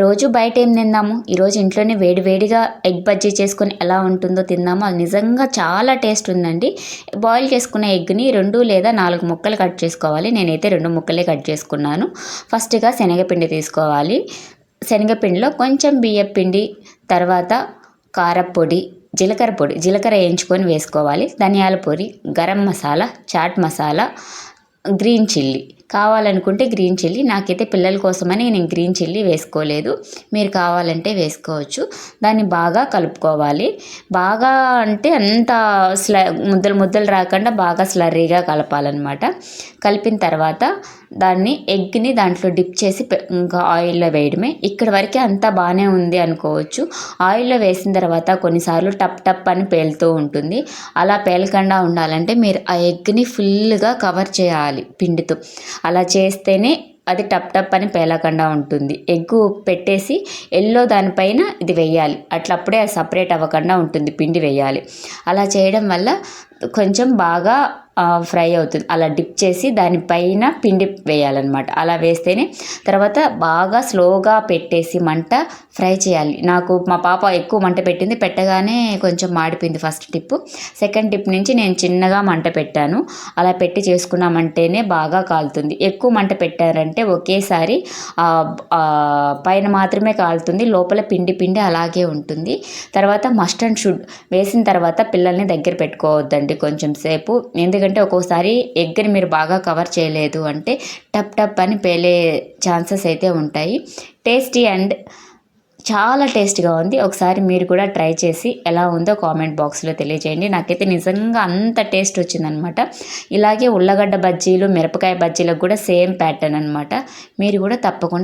రోజు బయట ఏం తిందాము ఈరోజు ఇంట్లోనే వేడివేడిగా ఎగ్ బజ్జీ చేసుకొని ఎలా ఉంటుందో తిందాము. అది నిజంగా చాలా టేస్ట్ ఉందండి. బాయిల్ చేసుకున్న ఎగ్ని రెండు లేదా నాలుగు ముక్కలు కట్ చేసుకోవాలి. నేనైతే రెండు ముక్కలే కట్ చేసుకున్నాను. ఫస్ట్గా శనగపిండి తీసుకోవాలి. శనగపిండిలో కొంచెం బియ్యం పిండి తర్వాత కారపొడి జీలకర్ర పొడి జీలకర్ర వేయించుకొని వేసుకోవాలి. ధనియాల పొడి గరం మసాలా చాట్ మసాలా గ్రీన్ చిల్లీ. కావాలనుకుంటే గ్రీన్ చిల్లీ. నాకైతే పిల్లల కోసమని నేను గ్రీన్ చిల్లీ వేసుకోలేదు. మీరు కావాలంటే వేసుకోవచ్చు. దాన్ని బాగా కలుపుకోవాలి. బాగా అంటే అంత స్ల ముద్దలు ముద్దలు రాకుండా బాగా స్లర్రీగా కలపాలన్నమాట. కలిపిన తర్వాత దాన్ని ఎగ్ని దాంట్లో డిప్ చేసి ఇంకా ఆయిల్లో వేయడమే. ఇక్కడ వరకే అంతా బాగానే ఉంది అనుకోవచ్చు. ఆయిల్లో వేసిన తర్వాత కొన్నిసార్లు టప్ టప్ అని పేలుతూ ఉంటుంది. అలా పేలకుండా ఉండాలంటే మీరు ఆ ఎగ్ని ఫుల్గా కవర్ చేయాలి పిండితో. అలా చేస్తేనే అది టప్ టప్ అని పేలకుండా ఉంటుంది. ఎగ్గు పెట్టేసి ఎల్లో దానిపైన ఇది వేయాలి. అట్లా అప్పుడే అది సపరేట్ అవ్వకుండా ఉంటుంది. పిండి వేయాలి. అలా చేయడం వల్ల కొంచెం బాగా ఫ్రై అవుతుంది. అలా డిప్ చేసి దానిపైన పిండి వేయాలన్నమాట. అలా వేస్తేనే తర్వాత బాగా స్లోగా పెట్టేసి మంట ఫ్రై చేయాలి. నాకు మా పాప ఎక్కువ మంట పెట్టింది. పెట్టగానే కొంచెం మాడిపోయింది ఫస్ట్ టిప్ సెకండ్ టిప్ నుంచి నేను చిన్నగా మంట పెట్టాను. అలా పెట్టి చేసుకున్నామంటేనే బాగా కాలుతుంది. ఎక్కువ మంట పెట్టారంటే ఒకేసారి పైన మాత్రమే కాలుతుంది. లోపల పిండి పిండి అలాగే ఉంటుంది. తర్వాత మస్ట్ అండ్ షుడ్ వేసిన తర్వాత పిల్లల్ని దగ్గర పెట్టుకోవద్దండి. కొంచెం సేపు. ఎందుకంటే ఒక్కోసారి ఎగ్ని మీరు బాగా కవర్ చేయలేదు అంటే టప్ టప్ అని పేలే ఛాన్సెస్ అయితే ఉంటాయి. టేస్టీ అండ్ చాలా టేస్ట్గా ఉంది. ఒకసారి మీరు కూడా ట్రై చేసి ఎలా ఉందో కామెంట్ బాక్స్లో తెలియజేయండి. నాకైతే నిజంగా అంత టేస్ట్ వచ్చిందనమాట. ఇలాగే ఉల్లగడ్డ బజ్జీలు మిరపకాయ బజ్జీలకు కూడా సేమ్ ప్యాటర్న్ అనమాట. మీరు కూడా తప్పకుండా